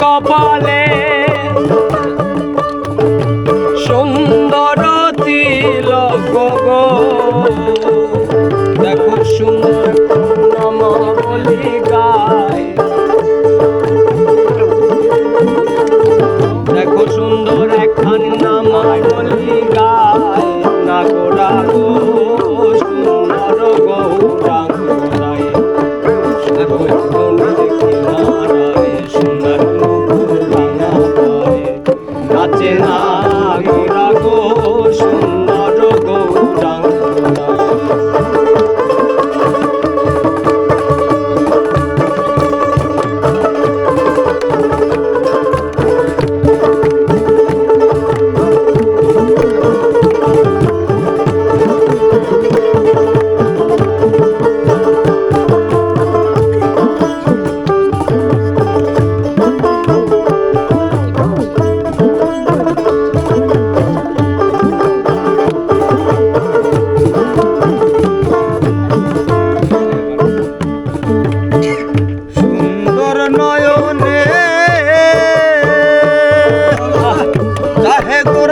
কপালে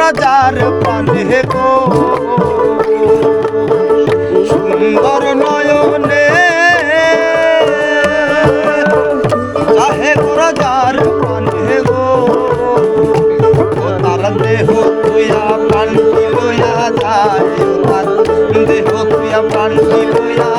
নজার পানে গো। সুন্দর নয়নে চাহে নজার পানে গো। তার দেহ তুইয়া পানি লইয়া যায় তার দেহ তুইয়া পানি লইয়া